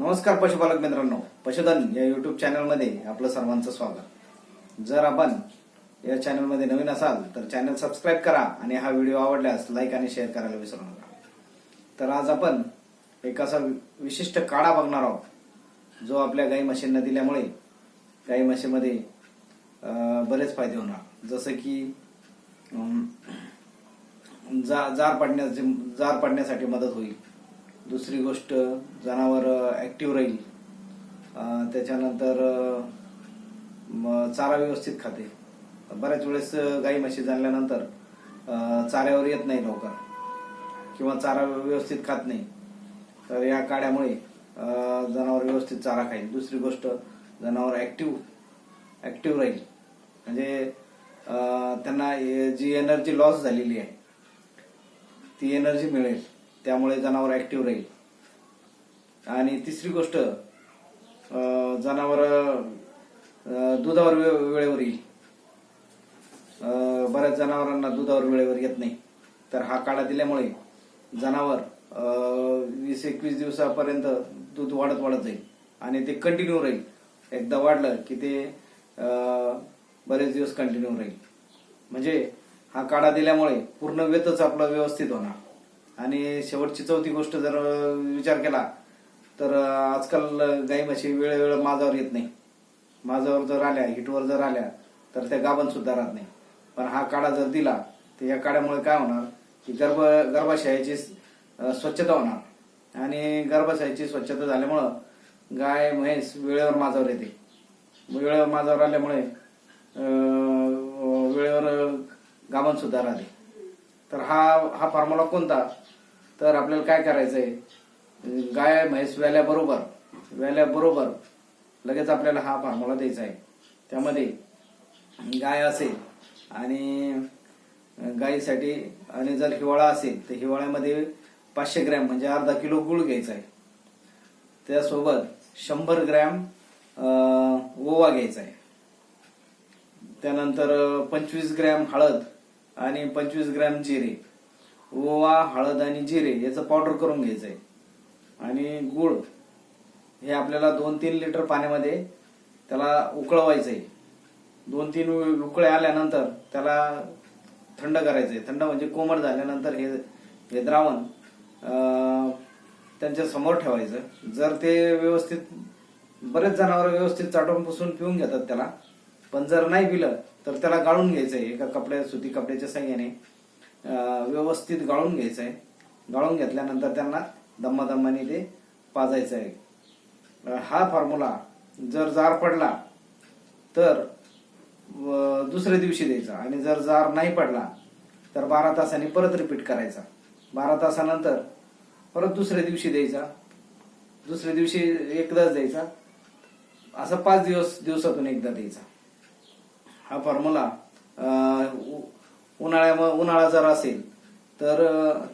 नमस्कार पशुपालक मित्रांनो पशुधन या युट्यूब चॅनलमध्ये आपलं सर्वांचं स्वागत. जर आपण या चॅनलमध्ये नवीन असाल तर चॅनल सबस्क्राईब करा आणि हा व्हिडिओ आवडल्यास लाईक आणि शेअर करायला विसरू नका. तर आज आपण एक असा विशिष्ट काढा बघणार आहोत जो आपल्या गाई म्हशींना दिल्यामुळे गाई म्हशीमध्ये बरेच फायदे होणार. जसं की जा जार पडण्याची जार पडण्यासाठी मदत होईल. दुसरी गोष्ट जनावर ऍक्टिव्ह राहील. त्याच्यानंतर चारा व्यवस्थित खाते. बऱ्याच वेळेस गाई म्हशी जाणल्यानंतर चाऱ्यावर येत नाही लवकर. किंवा चारा व्यवस्थित खात नाही. तर या काड्यामुळे जनावर व्यवस्थित चारा खाईल. दुसरी गोष्ट जनावर ऍक्टिव्ह ऍक्टिव्ह राहील. म्हणजे त्यांना ए- जी एनर्जी लॉस झालेली आहे ती एनर्जी मिळेल. त्यामुळे जनावर ऍक्टिव्ह राहील. आणि तिसरी गोष्ट जनावर दुधावर वे- वेळेवर येईल. बऱ्याच जनावरांना दुधावर वेळेवर येत नाही. तर हा काढा दिल्यामुळे जनावर वीस एकवीस दिवसापर्यंत दूध वाढत वाढत जाईल. आणि ते कंटिन्यू राहील. एकदा वाढलं की ते बरेच दिवस कंटिन्यू राहील. म्हणजे हा काढा दिल्यामुळे पूर्ण वेतच आपला व्यवस्थित होणार. आणि शेवटची चौथी गोष्ट जर विचार केला तर आजकाल गाई म्हशी वेळोवेळ माझावर येत नाही. माझावर जर आल्या हिटवर जर आल्या तर त्या गाभण सुद्धा राहत नाही. पण हा काढा जर दिला तर या काढ्यामुळे काय होणार की गर्भ गर्भाशयाची स्वच्छता होणार. आणि गर्भाशयाची स्वच्छता झाल्यामुळं गाय म्हैस वेळेवर माझावर येते. वेळेवर माझावर आल्यामुळे वेळेवर गाभण सुद्धा राहते. तर हा हा फॉर्म्युला कोणता? तर आपल्याला काय करायचंय? गाय म्हैस व्याल्याबरोबर व्याल्याबरोबर लगेच आपल्याला हा फॉर्म्युला द्यायचा आहे. त्यामध्ये गाय असेल आणि गायीसाठी आणि जर हिवाळा असेल तर हिवाळ्यामध्ये पाचशे ग्रॅम म्हणजे अर्धा किलो गुळ घ्यायचा आहे. त्यासोबत शंभर ग्रॅम ओवा घ्यायचा आहे. त्यानंतर पंचवीस ग्रॅम हळद आणि पंचवीस ग्रॅम जिरे ओवा हळद आणि जिरे याचं पावडर करून घ्यायचं आहे आणि गुळ हे आपल्याला दोन तीन लिटर पाण्यामध्ये त्याला उकळवायचं आहे दोन तीन उकळे आल्यानंतर त्याला थंड करायचं आहे थंड म्हणजे कोमट झाल्यानंतर हे हे द्रावण त्यांच्यासमोर ठेवायचं. जर ते व्यवस्थित बरेच जनावर व्यवस्थित चाटून पुसून पिऊन घेतात त्याला पण जर नाही पिलं तर त्याला गाळून घ्यायचं आहे एका कपड्या सुती कपड्याच्या साह्याने व्यवस्थित गाळून घ्यायचं आहे गाळून घेतल्यानंतर त्यांना दम्मादम्माने ते पाजायचं आहे हा फॉर्म्युला जर जार पडला तर दुसऱ्या दिवशी द्यायचा. आणि जर जार नाही पडला तर बारा तासांनी परत रिपीट करायचा. बारा तासानंतर परत दुसऱ्या दिवशी द्यायचा. दुसऱ्या दिवशी एकदाच द्यायचा. असं पाच दिवस दिवसातून एकदा द्यायचा. हा फॉर्म्युला उन्हाळ्या उन्हाळा जर असेल तर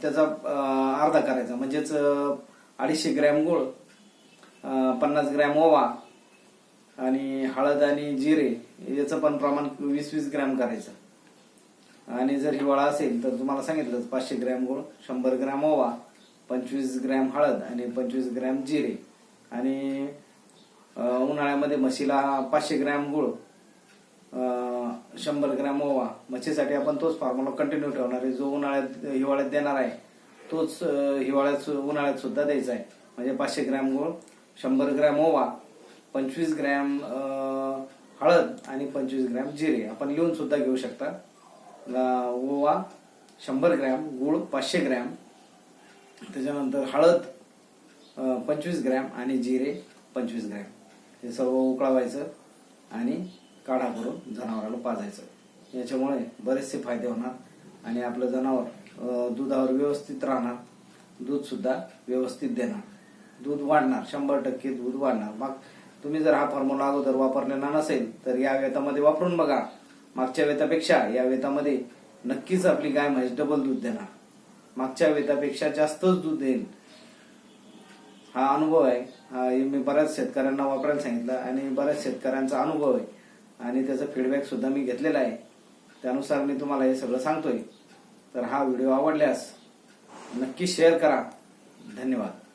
त्याचा अर्धा करायचा. म्हणजेच अडीचशे ग्रॅम गुळ पन्नास ग्रॅम ओवा आणि हळद आणि जिरे याचं पण प्रमाण वीस वीस ग्रॅम करायचं. आणि जर हिवाळा असेल तर तुम्हाला सांगितलं पाचशे ग्रॅम गुळ शंभर ग्रॅम ओवा पंचवीस ग्रॅम हळद आणि पंचवीस ग्रॅम जिरे. आणि उन्हाळ्यामध्ये म्हशीला पाचशे ग्रॅम गुळ शंभर ग्रॅम ओवा. मच्छीसाठी आपण तोच फॉर्म्युला कंटिन्यू ठेवणार आहे. जो उन्हाळ्यात हिवाळ्यात देणार आहे तोच हिवाळ्यात सु- उन्हाळ्यात सुद्धा द्यायचा आहे. म्हणजे पाचशे ग्रॅम गुळ शंभर ग्रॅम ओवा पंचवीस ग्रॅम हळद आणि पंचवीस ग्रॅम जिरे. आपण लिहून सुद्धा घेऊ शकता. ओवा शंभर ग्रॅम गुळ पाचशे ग्रॅम. त्याच्यानंतर हळद पंचवीस ग्रॅम आणि जिरे पंचवीस ग्रॅम. हे सर्व उकळवायचं आणि काढा करून जनावराला पाजायचं. याच्यामुळे बरेचसे फायदे होणार आणि आपलं जनावर दुधावर व्यवस्थित राहणार. दूध सुद्धा व्यवस्थित देणार. दूध वाढणार शंभर टक्के दूध वाढणार. मग तुम्ही जर हा फॉर्म्युला अगोदर वापरलेला नसेल तर या वेतामध्ये वापरून बघा. मागच्या वेतापेक्षा या वेतामध्ये नक्कीच आपली गाय म्हैस डबल दूध देणार. मागच्या वेतापेक्षा जास्तच दूध देईल. हा अनुभव आहे. मी बऱ्याच शेतकऱ्यांना वापरायला सांगितलं आणि बऱ्याच शेतकऱ्यांचा अनुभव आहे. आणि त्याचा फीडबॅक सुद्धा मी घेतलेला आहे. त्यानुसार मी तुम्हाला हे सगळं सांगतोय. तर हा व्हिडिओ आवडल्यास नक्की शेअर करा. धन्यवाद.